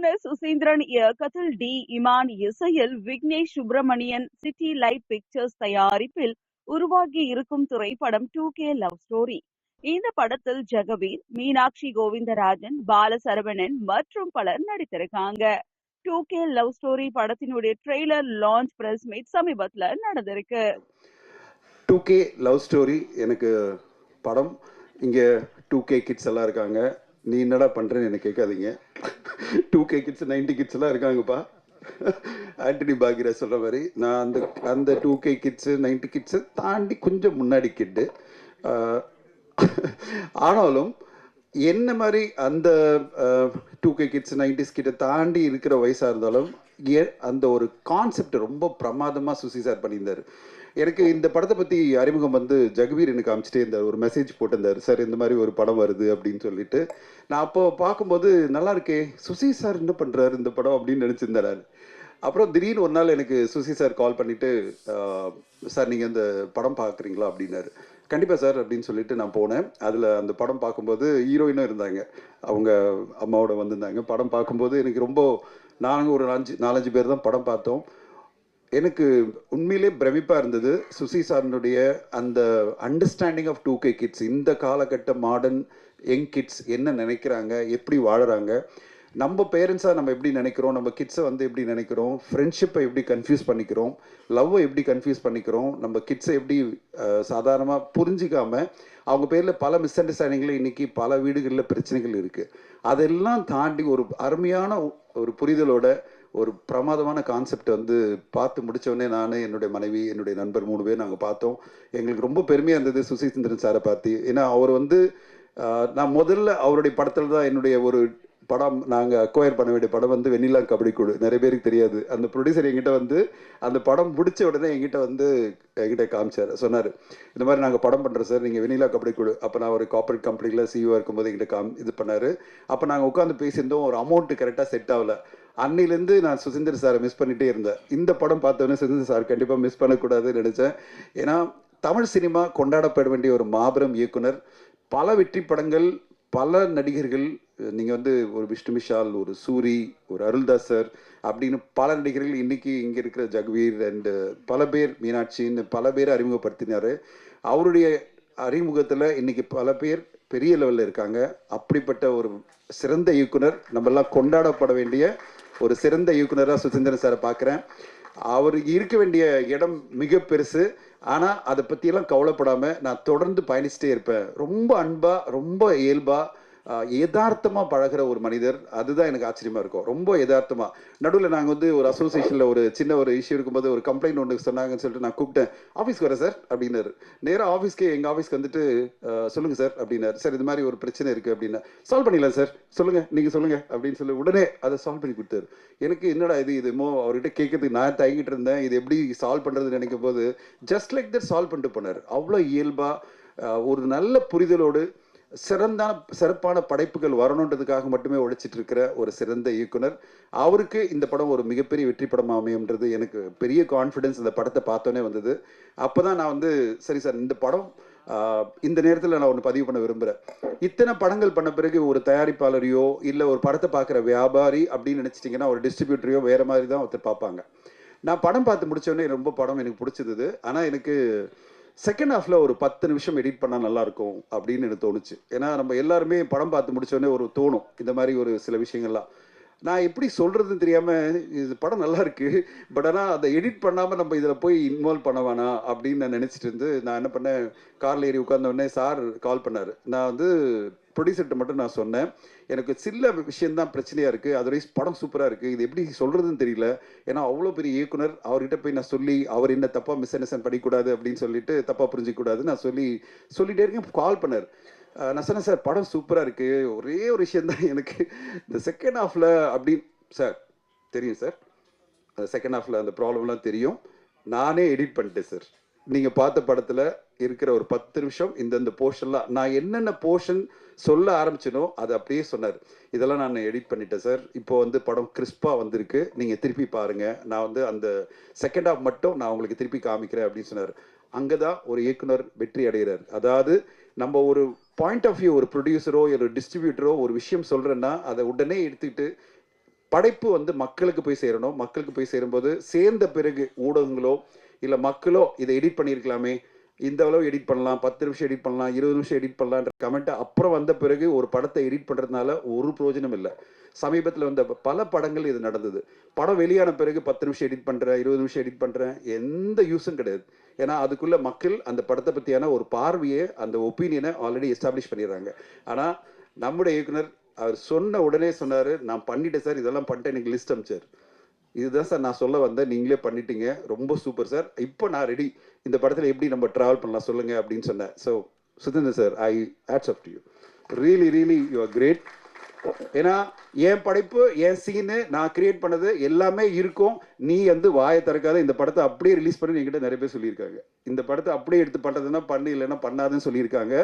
இயக்குனர் சுசீந்திரன் இயக்கத்தில் டி. இமான் இசையில் Vignesh Subramanian City Light Pictures தயாரிப்பில் உருவாகி இருக்கும் திரைப்படம் டூ கே லவ் ஸ்டோரி. இந்த படத்தில் ஜெகவீர் மீனாட்சி கோவிந்தராஜன் பாலசரவணன் மற்றும் பலர் நடித்திருக்காங்க. டூ கே லவ் ஸ்டோரி படத்தினுடைய ட்ரெய்லர் லான்ச் பிரஸ் மீட் சமீபத்தில் நடந்திருக்கு. டூ கே லவ் ஸ்டோரி எனக்கு படம். இங்கே டூ கே கிட்ஸ் எல்லாம் இருக்காங்க. நீ என்னடா பண்ணுறேன்னு எனக்கு கேட்காதீங்க. Two K kids ninety kids எல்லாம் இருக்காங்கப்பா. ஆண்டனி பாக்யராஜ் சொல்கிற மாதிரி நான் அந்த அந்த two K kids ninety kids தாண்டி கொஞ்சம் முன்னாடி கிட்டு ஆனாலும் என்ன மாதிரி அந்த டூ கே கிட்ஸ் நைன்டிஸ் கிட்ட தாண்டி இருக்கிற வயசாக இருந்தாலும் ஏ- அந்த ஒரு கான்செப்ட் ரொம்ப பிரமாதமாக சுசி சார் பண்ணியிருந்தார். எனக்கு இந்த படத்தை பற்றி அறிமுகம் வந்து ஜெகவீர் எனக்கு அமிச்சிட்டே இருந்தார். ஒரு மெசேஜ் போட்டிருந்தார். சார் இந்த மாதிரி ஒரு படம் வருது அப்படின்னு சொல்லிட்டு. நான் அப்போ பார்க்கும்போது நல்லா இருக்கே. சுசி சார் என்ன பண்ணுறாரு இந்த படம்? அப்படின்னு நினச்சிருந்தேன் அப்புறம் திடீர்னு ஒரு நாள் எனக்கு சுசி சார் கால் பண்ணிட்டு சார் நீங்கள் இந்த படம் பார்க்குறீங்களா? அப்படின்னாரு. கண்டிப்பாக சார் அப்படின்னு சொல்லிட்டு நான் போனேன். அதில் அந்த படம் பார்க்கும்போது ஹீரோயினும் இருந்தாங்க. அவங்க அம்மாவோட வந்திருந்தாங்க. படம் பார்க்கும்போது எனக்கு ரொம்ப நாங்கள் ஒரு அஞ்சு நாலஞ்சு பேர் தான் படம் பார்த்தோம். எனக்கு உண்மையிலே பிரமிப்பாக இருந்தது சுசி சாரனுடைய அந்த understanding of two K kids இந்த காலகட்ட மாடர்ன் யங் கிட்ஸ் என்ன நினைக்கிறாங்க எப்படி வாழறாங்க நம்ம பேரண்ட்ஸாக நம்ம எப்படி நினைக்கிறோம் நம்ம கிட்ஸை வந்து எப்படி நினைக்கிறோம் ஃப்ரெண்ட்ஷிப்பை எப்படி கன்ஃபியூஸ் பண்ணிக்கிறோம் லவ்வை எப்படி கன்ஃபியூஸ் பண்ணிக்கிறோம் நம்ம கிட்ஸை எப்படி சாதாரணமாக புரிஞ்சிக்காமல் அவங்க பேரில் பல மிஸ் அண்டர்ஸ்டாண்டிங்கில் இன்றைக்கி பல வீடுகளில் பிரச்சனைகள் இருக்குது அதெல்லாம் தாண்டி ஒரு அருமையான ஒரு புரிதலோட ஒரு பிரமாதமான கான்செப்ட் வந்து பார்த்து முடிச்ச நான் என்னுடைய மனைவி என்னுடைய நண்பர் மூணு பேர் நாங்கள் பார்த்தோம். எங்களுக்கு ரொம்ப பெருமையாக இருந்தது சுசீந்திரன் சாரை பார்த்து. ஏன்னா அவர் வந்து நான் முதல்ல அவருடைய படத்தில் தான் என்னுடைய ஒரு படம் நாங்கள் அக்வயர் பண்ண வேண்டிய படம் வந்து வெண்ணிலா கபடி குழு. நிறைய பேருக்கு தெரியாது. அந்த ப்ரொடியூசர் என்கிட்ட வந்து அந்த படம் பிடிச்ச உடனே என்கிட்ட வந்து என்கிட்ட காமிச்சார். சொன்னார் இந்த மாதிரி நாங்கள் படம் பண்ணுறோம் சார். நீங்கள் வெண்ணிலா கபடி குழு. அப்போ நான் ஒரு கார்பரேட் கம்பெனியில் சிஇஓ இருக்கும்போது என்கிட்ட காம் இது பண்ணார். அப்போ நாங்கள் உட்காந்து பேசியிருந்தோம். ஒரு அமௌண்ட்டு கரெக்டாக செட் ஆகலை. அன்னிலேருந்து நான் சுசீந்தர் சாரை மிஸ் பண்ணிகிட்டே இருந்தேன். இந்த படம் பார்த்தோன்னே சுசீந்தர் சார் கண்டிப்பாக மிஸ் பண்ணக்கூடாதுன்னு நினச்சேன். ஏன்னா தமிழ் சினிமா கொண்டாடப்பட வேண்டிய ஒரு மாபெரும் இயக்குனர். பல வெற்றி படங்கள் பல நடிகர்கள் நீங்கள் வந்து ஒரு விஷ்ணு விஷால் ஒரு சூரி ஒரு அருள்தாஸ் சார் அப்படின்னு பல நடிகர்கள் இன்னைக்கு இங்கே இருக்கிற ஜக்வீர் அண்டு பல பேர் மீனாட்சின்னு பல பேரை அறிமுகப்படுத்தினார். அவருடைய அறிமுகத்தில் இன்னைக்கு பல பேர் பெரிய லெவலில் இருக்காங்க. அப்படிப்பட்ட ஒரு சிறந்த இயக்குனர் நம்மெல்லாம் கொண்டாடப்பட வேண்டிய ஒரு சிறந்த இயக்குனராக சுசீந்திரன் சாரை பார்க்குறேன் அவர் இருக்க வேண்டிய இடம் மிக பெருசு. ஆனால் அதை பற்றியெல்லாம் கவலைப்படாமல் நான் தொடர்ந்து பயணிச்சுட்டே இருப்பேன். ரொம்ப அன்பாக ரொம்ப இயல்பாக யதார்த்தமாக பழகுற ஒரு மனிதர் அதுதான் எனக்கு ஆச்சரியமாக இருக்கும். ரொம்ப யதார்த்தமாக நடுவில் நாங்கள் வந்து ஒரு அசோசியேஷனில் ஒரு சின்ன ஒரு இஷ்யூ இருக்கும்போது ஒரு கம்ப்ளைண்ட் ஒன்று சொன்னாங்கன்னு சொல்லிட்டு நான் கூப்பிட்டேன். ஆஃபீஸ்க்கு வரேன் சார் அப்படின்னாரு. நேராக ஆஃபீஸ்க்கு எங்கள் ஆஃபீஸ்க்கு வந்துட்டு சொல்லுங்கள் சார் அப்படின்னாரு. சார் இது மாதிரி ஒரு பிரச்சனை இருக்குது அப்படின்னா சால்வ் பண்ணிடலாம் சார். சொல்லுங்கள் நீங்கள் சொல்லுங்கள் அப்படின்னு சொல்லி உடனே அதை சால்வ் பண்ணி கொடுத்தாரு. எனக்கு என்னடா இது இதுமோ அவர்கிட்ட கேட்கறதுக்கு நான் தயங்கிட்டு இருந்தேன். இது எப்படி சால்வ் பண்ணுறதுன்னு நினைக்கும் போது ஜஸ்ட் லைக் தட் சால்வ் பண்ணிட்டு போனார். அவ்வளோ இயல்பாக ஒரு நல்ல புரிதலோடு சிறந்தான சிறப்பான படைப்புகள் வரணுன்றதுக்காக மட்டுமே உழைச்சிட்டு இருக்கிற ஒரு சிறந்த இயக்குனர். அவருக்கு இந்த படம் ஒரு மிகப்பெரிய வெற்றி படம் அமையும்ன்றது எனக்கு பெரிய கான்ஃபிடென்ஸ் இந்த படத்தை பார்த்தோன்னே வந்தது. அப்போ தான் நான் வந்து சரி சார் இந்த படம் இந்த நேரத்தில் நான் ஒன்று பதிவு பண்ண விரும்புகிறேன் இத்தனை படங்கள் பண்ண பிறகு ஒரு தயாரிப்பாளரையோ இல்லை ஒரு படத்தை பார்க்குற வியாபாரி அப்படின்னு நினச்சிட்டிங்கன்னா ஒரு டிஸ்ட்ரிபியூட்டரையோ வேறு மாதிரி தான் ஒருத்தர் பார்ப்பாங்க. நான் படம் பார்த்து முடித்தோடனே ரொம்ப படம் எனக்கு பிடிச்சது ஆனால் எனக்கு செகண்ட் ஹாஃப்ல ஒரு பத்து நிமிஷம் எடிட் பண்ணால் நல்லா இருக்கும் அப்படின்னு எனக்கு தோணுச்சு. ஏன்னா நம்ம எல்லாருமே படம் பார்த்து முடிச்சோடனே ஒரு தோணும். இந்த மாதிரி ஒரு சில விஷயங்கள்லாம். நான் எப்படி சொல்கிறதுன்னு தெரியாமல் இது படம் நல்லா இருக்கு பட் ஆனால் அதை எடிட் பண்ணாமல் நம்ம இதில் போய் இன்வால்வ் பண்ண வேணாம் அப்படின்னு நான் நினச்சிட்டு இருந்து நான் என்ன பண்ணேன்? காரில் ஏறி உட்கார்ந்த உடனே சார் கால் பண்ணார். நான் வந்து ப்ரொடியூசர்கிட்ட மட்டும் நான் சொன்னேன். எனக்கு சில விஷயம்தான் பிரச்சனையாக இருக்குது அதர்வைஸ் படம் சூப்பராக இருக்குது இது எப்படி சொல்கிறதுன்னு தெரியல. ஏன்னா அவ்வளோ பெரிய இயக்குனர். அவர்கிட்ட போய் நான் சொல்லி அவர் என்ன தப்பாக மிஸ் அண்டர்ஸ்டாண்ட் பண்ணிக்கூடாது அப்படின்னு சொல்லிட்டு தப்பாக புரிஞ்சிக்கூடாதுன்னு நான் சொல்லி சொல்லிட்டே இருக்கேன். கால் பண்ணார். நான் சொன்னேன் சார் படம் சூப்பராக இருக்குது ஒரே ஒரு விஷயந்தான் எனக்கு. இந்த செகண்ட் ஹாஃபில் அப்படி சார் தெரியும் சார். அந்த செகண்ட் ஹாஃபில் அந்த ப்ராப்ளம்லாம் தெரியும். நானே எடிட் பண்ணிட்டேன் சார். நீங்க பார்த்த படத்துல இருக்கிற ஒரு பத்து நிமிஷம் இந்தந்த போர்ஷன்லாம் நான் என்னென்ன போர்ஷன் சொல்ல ஆரம்பிச்சனோ அதை அப்படியே சொன்னார். இதெல்லாம் நான் எடிட் பண்ணிட்டேன் சார் இப்போ வந்து படம் கிறிஸ்பாக வந்திருக்கு. நீங்கள் திருப்பி பாருங்கள் நான் வந்து அந்த செகண்ட் ஹாஃப் மட்டும் நான் உங்களுக்கு திருப்பி காமிக்கிறேன் அப்படின்னு சொன்னார். அங்கே தான் ஒரு இயக்குனர் வெற்றி அடைகிறார். அதாவது நம்ம ஒரு பாயிண்ட் ஆஃப் வியூ ஒரு ப்ரொடியூசரோ ஒரு டிஸ்ட்ரிபியூட்டரோ ஒரு விஷயம் சொல்கிறேன்னா அதை உடனே எடுத்துக்கிட்டு படைப்பு வந்து மக்களுக்கு போய் சேரணும். மக்களுக்கு போய் சேரும்போது சேர்ந்த பிறகு ஊடகங்களோ இல்லை மக்களோ இதை எடிட் பண்ணியிருக்கலாமே இந்த அளவு எடிட் பண்ணலாம் பத்து நிமிஷம் எடிட் பண்ணலாம் இருபது நிமிஷம் எடிட் பண்ணலான்ற கமெண்ட் அப்புறம் வந்த பிறகு ஒரு படத்தை எடிட் பண்ணுறதுனால ஒரு பிரயோஜனம் இல்லை. சமீபத்தில் வந்த பல படங்கள் இது நடந்தது. படம் வெளியான பிறகு பத்து நிமிஷம் எடிட் பண்ணுறேன் இருபது நிமிஷம் எடிட் பண்ணுறேன் எந்த யூஸும் கிடையாது. ஏன்னா அதுக்குள்ளே மக்கள் அந்த படத்தை பற்றியான ஒரு பார்வையை அந்த ஒப்பீனியனை ஆல்ரெடி எஸ்டாப்ளிஷ் பண்ணிடுறாங்க. ஆனால் நம்முடைய இயக்குனர் அவர் சொன்ன உடனே சொன்னார் நான் பண்ணிட்டேன் சார் இதெல்லாம் பண்ணிட்டேன் எனக்கு லிஸ்ட் அமிச்சார் இதுதான் சார் நான் சொல்ல வந்தேன். நீங்களே பண்ணிட்டீங்க. ரொம்ப சூப்பர் சார். இப்போ நான் ரெடி இந்த படத்தில் எப்படி நம்ம ட்ராவல் பண்ணலாம் சொல்லுங்க அப்படின்னு சொன்னேன். So Suthanthira sir I hats off to you really really you are great ஏன்னா என் படைப்பு என் சீனு நான் கிரியேட் பண்ணது எல்லாமே இருக்கும். நீ வந்து வாயை திறக்காத இந்த படத்தை அப்படியே ரிலீஸ் பண்ணி என்கிட்ட நிறைய பேர் சொல்லியிருக்காங்க. இந்த படத்தை அப்படியே எடுத்து பண்ணுறதுன்னா பண்ணு இல்லைன்னா பண்ணாதுன்னு சொல்லியிருக்காங்க.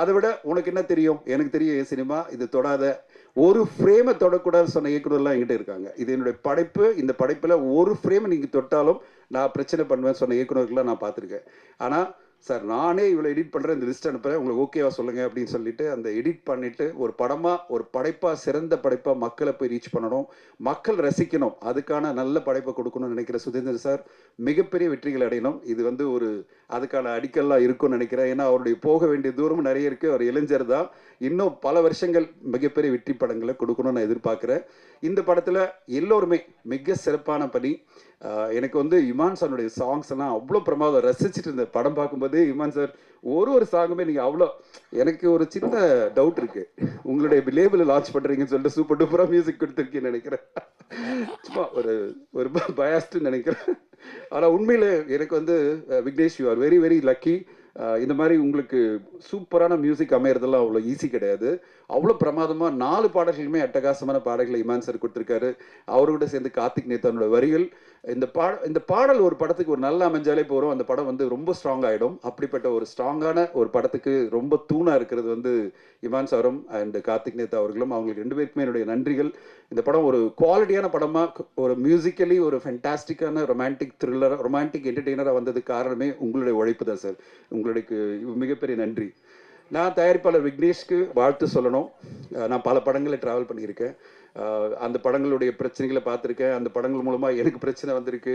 அதை விட உனக்கு என்ன தெரியும்? எனக்கு தெரியும் என் சினிமா இது தொடாத ஒரு ஃப்ரேமை தொடக்கூடாது சொன்ன இயக்குனர்லாம் என்கிட்ட இருக்காங்க. இது என்னுடைய படைப்பு. இந்த படைப்பில் ஒரு ஃப்ரேமை நீங்கள் தொட்டாலும் நான் பிரச்சனை பண்ணுவேன் சொன்ன இயக்குநர்கள்லாம் நான் பார்த்துருக்கேன். ஆனால் சார் நானே இவ்வளோ எடிட் பண்ணுறேன் இந்த லிஸ்ட் அனுப்புகிறேன் உங்களுக்கு ஓகேவா சொல்லுங்கள் அப்படின்னு சொல்லிட்டு அந்த எடிட் பண்ணிவிட்டு ஒரு படமாக ஒரு படைப்பாக சிறந்த படைப்பாக மக்களை போய் ரீச் பண்ணணும். மக்கள் ரசிக்கணும். அதுக்கான நல்ல படைப்பை கொடுக்கணும்னு நினைக்கிற சுதேந்திரன் சார் மிகப்பெரிய வெற்றிகள் அடையணும். இது வந்து ஒரு அதுக்கான அடிக்கல்லாம் இருக்கும்னு நினைக்கிறேன். ஏன்னா அவருடைய போக வேண்டிய தூரமும் நிறைய இருக்குது அவர் இளைஞர் தான். இன்னும் பல வருஷங்கள் மிகப்பெரிய வெற்றி படங்களை கொடுக்கணும்னு நான் எதிர்பார்க்குறேன். இந்த படத்தில் எல்லோருமே மிக சிறப்பான பணி. எனக்கு வந்து இமான் சாருடைய சாங்ஸ் எல்லாம் அவ்வளோ பிரமாதம் ரசிச்சுட்டு இருந்தேன். படம் பார்க்கும்போது இமான் சார் ஒரு ஒரு சாங்குமே நீங்கள் அவ்வளோ எனக்கு ஒரு சின்ன டவுட் இருக்கு. உங்களுடைய லேபிள் லான்ச் பண்ணுறீங்கன்னு சொல்லிட்டு சூப்பர் டூப்பராக மியூசிக் கொடுத்துருக்கீங்கன்னு நினைக்கிறேன். சும்மா ஒரு ஒரு பயாஸ்ட்டு நினைக்கிறேன். ஆனால் உண்மையில் எனக்கு வந்து Vignesh you are very very lucky இந்த மாதிரி உங்களுக்கு சூப்பரான மியூசிக் அமையறதெல்லாம் அவ்வளோ ஈஸி கிடையாது. அவ்வளோ பிரமாதமாக நாலு பாடல்களுமே அட்டகாசமான பாடல்களை இமான் சார் கொடுத்துருக்காரு. அவரோட சேர்ந்து கார்த்திக் நேத்தனோட வரிகள். இந்த பா இந்த பாடல் ஒரு படத்துக்கு ஒரு நல்ல அமைஞ்சாலே போகிறோம் அந்த படம் வந்து ரொம்ப ஸ்ட்ராங் ஆகிடும் அப்படிப்பட்ட ஒரு ஸ்ட்ராங்கான ஒரு படத்துக்கு ரொம்ப தூணாக இருக்கிறது வந்து இமான் சாரும் அண்ட் கார்த்திக் நேத்தா அவர்களும். அவங்களுக்கு ரெண்டு பேருக்குமே என்னுடைய நன்றிகள். இந்த படம் ஒரு குவாலிட்டியான படமாக ஒரு மியூசிக்கலி ஒரு ஃபென்டாஸ்டிக்கான ரொமான்டிக் த்ரில்லராக ரொமான்டிக் என்டர்டெய்னராக வந்ததுக்கு காரணமே உங்களுடைய உழைப்பு தான் சார். உங்களுக்கு மிகப்பெரிய நன்றி. நான் தயாரிப்பாளர் விக்னேஷ்க்கு வாழ்த்து சொல்லணும். நான் பல படங்களை ட்ராவல் பண்ணியிருக்கேன். அந்த படங்களுடைய பிரச்சனைகளை பார்த்துருக்கேன். அந்த படங்கள் மூலமாக எனக்கு பிரச்சனை வந்திருக்கு.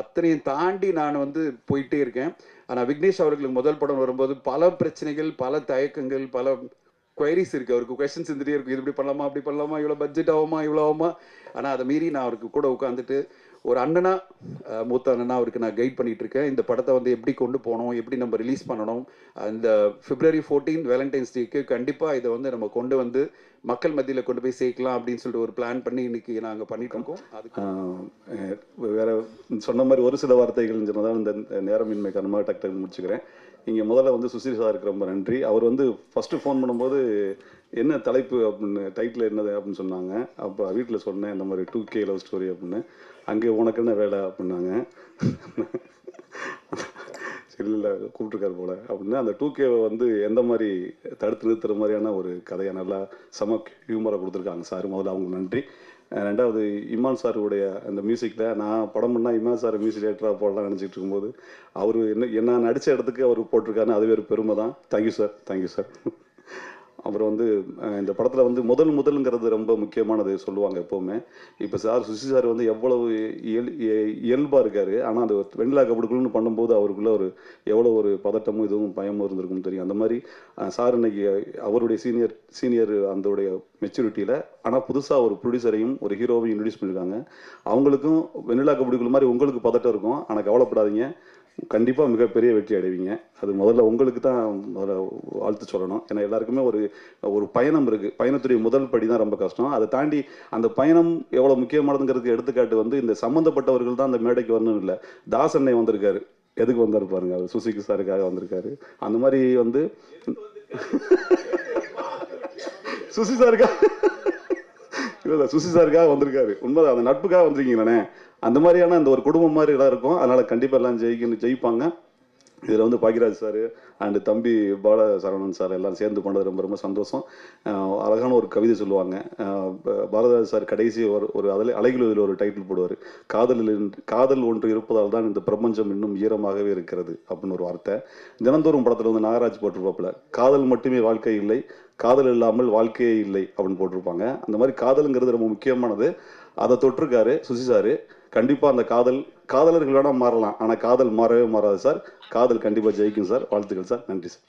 அத்தனையும் தாண்டி நான் வந்து போயிட்டே இருக்கேன். ஆனால் விக்னேஷ் அவர்களுக்கு முதல் படம் வரும்போது பல பிரச்சனைகள் பல தயக்கங்கள் பல குவைரிஸ் இருக்குது அவருக்கு கொஷின்ஸ் இருந்துகிட்டே இருக்கும். இது இப்படி பண்ணலாமா அப்படி பண்ணலாமா இவ்வளோ பட்ஜெட் ஆகுமா இவ்வளோ ஆகுமா? ஆனால் அதை மீறி நான் அவருக்கு கூட உட்காந்துட்டு ஒரு அண்ணனா மூத்த அண்ணனா அவருக்கு நான் கைட் பண்ணிட்டு இருக்கேன் இந்த படத்தை வந்து எப்படி கொண்டு போகணும் எப்படி நம்ம ரிலீஸ் பண்ணணும் இந்த பிப்ரவரி ஃபோர்டீன் வேலண்டைன்ஸ் டேக்கு கண்டிப்பாக இதை வந்து நம்ம கொண்டு வந்து மக்கள் மத்தியில் கொண்டு போய் சேர்க்கலாம் அப்படின்னு சொல்லிட்டு ஒரு பிளான் பண்ணி இன்னைக்கு நாங்கள் பண்ணிட்டு இருக்கோம் அதுக்கு வேற சொன்ன மாதிரி ஒரு சில வார்த்தைகள் சொன்னதான் இந்த நேரமின்மை காரணமாக டக்கு முடிச்சுக்கிறேன். இங்கே முதல்ல வந்து சுசில் சாருக்கு ரொம்ப நன்றி. அவர் வந்து ஃபஸ்ட்டு ஃபோன் பண்ணும்போது என்ன தலைப்பு அப்படின்னு டைட்டில் என்னது அப்படின்னு சொன்னாங்க. அப்போ வீட்டில் சொன்னேன் இந்த மாதிரி டூ கே லவ் ஸ்டோரி அப்படின்னு. அங்கே உனக்கு என்ன வேலை அப்படின்னாங்க. சரி இல்லை கூப்பிட்ருக்காரு போல். அப்படின்னு அந்த டூ கேவை வந்து எந்த மாதிரி தடுத்து நிறுத்துற மாதிரியான ஒரு கதையை நல்லா செம ஹியூமராக கொடுத்துருக்காங்க சார். முதல்ல அவங்க நன்றி. ரெண்டாவது இமான் சாருடைய அந்த மியூசிக்கில் நான் படம் பண்ணால் இமான் சார் மியூசிக் டேரக்டராக போடலாம் நினச்சிட்டு இருக்கும்போது அவர் என்ன என்ன நடித்த இடத்துக்கு அவர் போட்டிருக்காருன்னு அதுவே ஒரு பெருமை தான் தேங்க்யூ சார் தேங்க்யூ சார் அப்புறம் வந்து இந்த படத்தில் வந்து முதல் முதலுங்கிறது ரொம்ப முக்கியமானது சொல்லுவாங்க எப்போவுமே. இப்போ சார் சுசி சார் வந்து எவ்வளவு இயல் இயல்பாக இருக்கார். ஆனால் அந்த வெண்ணிலா கபடுக்குள்னு பண்ணும்போது அவருக்குள்ள ஒரு எவ்வளோ ஒரு பதட்டமும் இதுவும் பயமும் இருந்திருக்கும் தெரியும். அந்த மாதிரி சார் இன்னைக்கு அவருடைய சீனியர் சீனியர் அந்தோடைய மெச்சூரிட்டியில் ஆனால் புதுசாக ஒரு ப்ரொடியூசரையும் ஒரு ஹீரோவையும் இன்ட்ரடியூஸ் பண்ணியிருக்காங்க அவங்களுக்கும் வெண்ணிலா கபடுக்குள் மாதிரி உங்களுக்கு பதட்டம் இருக்கும். ஆனால் கவலைப்படாதீங்க. கண்டிப்பாக மிகப்பெரிய வெற்றி அடைவீங்க. அது முதல்ல உங்களுக்கு தான் முதல்ல வாழ்த்து சொல்லணும். ஏன்னா எல்லாருக்குமே ஒரு ஒரு பயணம் இருக்குது பயணத்துடைய முதல் படி தான் ரொம்ப கஷ்டம். அதை தாண்டி அந்த பயணம் எவ்வளோ முக்கியமானதுங்கிறதுக்கு எடுத்துக்காட்டு வந்து இந்த சம்மந்தப்பட்டவர்கள் தான் அந்த மேடைக்கு வரணும் இல்லை. தாசண்ணை வந்திருக்காரு. எதுக்கு வந்தார் பாருங்க. அவர் சுசிக்கு சாருக்காக வந்திருக்காரு. அந்த மாதிரி வந்து சுசி சாருக்கா? இல்லை சுசி சாருக்காக வந்திருக்காரு. உண்மை அந்த நட்புக்காக வந்திருக்கீங்களே. அந்த மாதிரியான அந்த ஒரு குடும்பம் மாதிரி எல்லாம் இருக்கும். அதனால கண்டிப்பாக எல்லாம் ஜெயிக்கணும் ஜெயிப்பாங்க. இதில் வந்து பாக்கியராஜ் சார் அண்டு தம்பி பால சரவணன் சார் எல்லாம் சேர்ந்து பண்ணது ரொம்ப ரொம்ப சந்தோஷம். அழகான ஒரு கவிதை சொல்லுவாங்க. ப- பாரதிராஜ் சார் கடைசி ஒரு ஒரு அதில் அலைகளுதில் ஒரு டைட்டில் போடுவார். காதலில் காதல் ஒன்று இருப்பதால் தான் இந்த பிரபஞ்சம் இன்னும் ஈரமாகவே இருக்கிறது அப்படின்னு ஒரு வார்த்தை. தினந்தோறும் படத்தில் வந்து நாகராஜ் போட்டிருப்பாப்புல காதல் மட்டுமே வாழ்க்கை இல்லை காதல் இல்லாமல் வாழ்க்கையே இல்லை அப்படின்னு போட்டிருப்பாங்க. அந்த மாதிரி காதலுங்கிறது ரொம்ப முக்கியமானது. அதை தொட்டிருக்காரு சுசி சார். கண்டிப்பாக அந்த காதல் காதலர்கள் வேணால் மாறலாம். ஆனால் காதல் மாறவே மாறாது சார். காதல் கண்டிப்பாக ஜெயிக்கும் சார். வாழ்த்துக்கள் சார். நன்றி சார்.